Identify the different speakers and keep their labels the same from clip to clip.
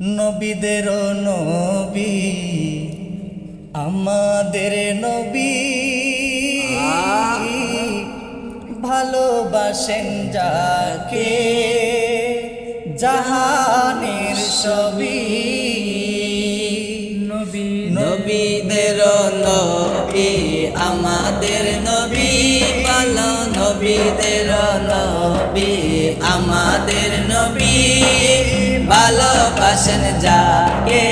Speaker 1: নবীদের নবী, আমাদের নবী। ভালোবাসেন যাকে, জাহানের ছবি।
Speaker 2: নবী
Speaker 1: নবীদের নবী, আমাদের নবী। ভালো নবীদের নবী, আমাদের নবী। ভালোবাসেন যাকে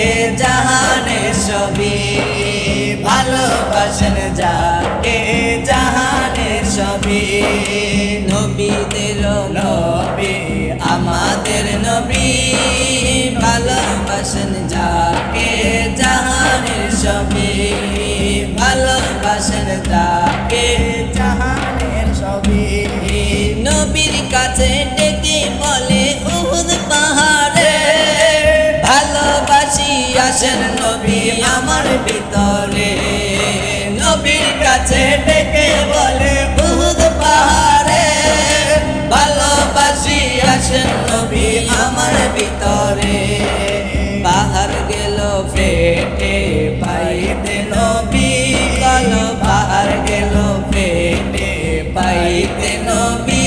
Speaker 1: জাহানের ছবি। ভালোবাসেন যাকে জাহানের ছবি। নবীদের নবী, আমাদের নবী। ভালোবাসেন যাকে জাহানের ছবি। ভালোবাসেন যাকে জাহানের ছবি। নবীর কাছে আসেন নবী আমার ভিতরে। নবীর কাছে ডেকে বলে, উহুদ পাহাড়ে ভালোবাসি আসেন নবী আমার ভিতরে। বাহার গেল ফেটে, পাইতে নবী কল বাহার গেল ফেটে, পাইতে নবী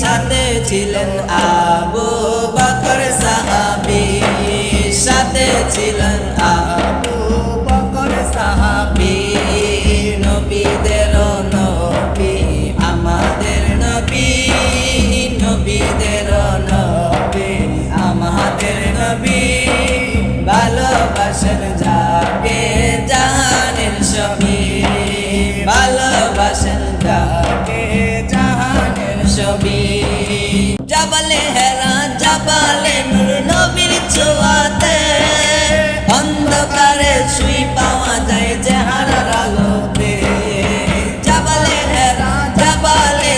Speaker 1: সাথে ছিলেন আবু জাবালে হেরা জাবালে অন্ধকারে শুই পাওয়া যায় চেহারার আলোতে। জাবালে হেরা জাবালে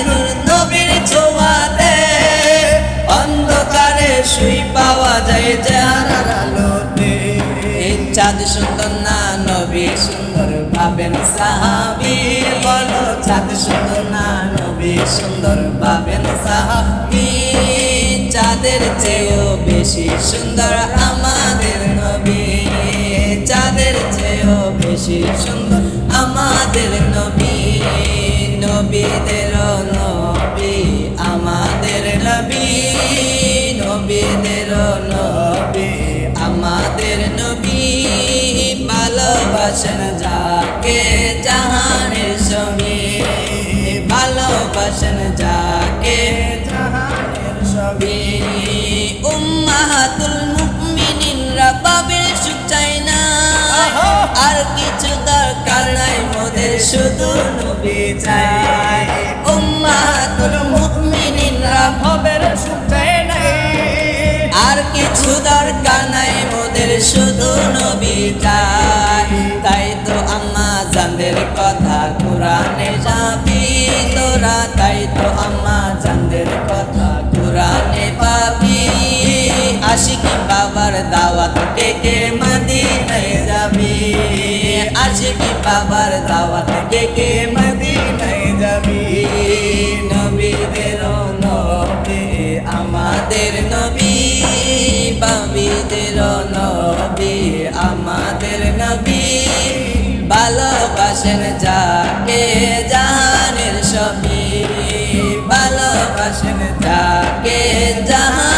Speaker 1: অন্ধকারে শুই পাওয়া যায় চেহারার আলোতে। এই চাঁদ সুন্দর না নবী, সুন্দর ভাবেন সাহাবি। বলো চাঁদ সুন্দর না নবী, সুন্দর ভাবেন সাহাবি। চাঁদের চেয়েও বেশি সুন্দর আমাদের নবী। চাঁদের চেয়েও বেশি সুন্দর আমাদের নবী। নবীদের নবী, আমাদের নবী। নবীদের নবী, আমাদের নবী। ভালোবাসেন যাকে আর কিছু দরকার নাই, মোদের শুধু নবী চাই। উম্মাহাতুল মুমিনিনরা ভবের সুখ চাই না আর কিছু দরকার নাই, মোদের শুধু নবী চাই। তাই তো আম্মা জানদের কথা কোরআনে যাবি তোরা। তাই তো আম্মা জানদের কথা কোরআনে পাবি। আশিকি বাবার দাওয়াত কে কে মদিনায় সবই ভালোবাসেন তাকে জাহান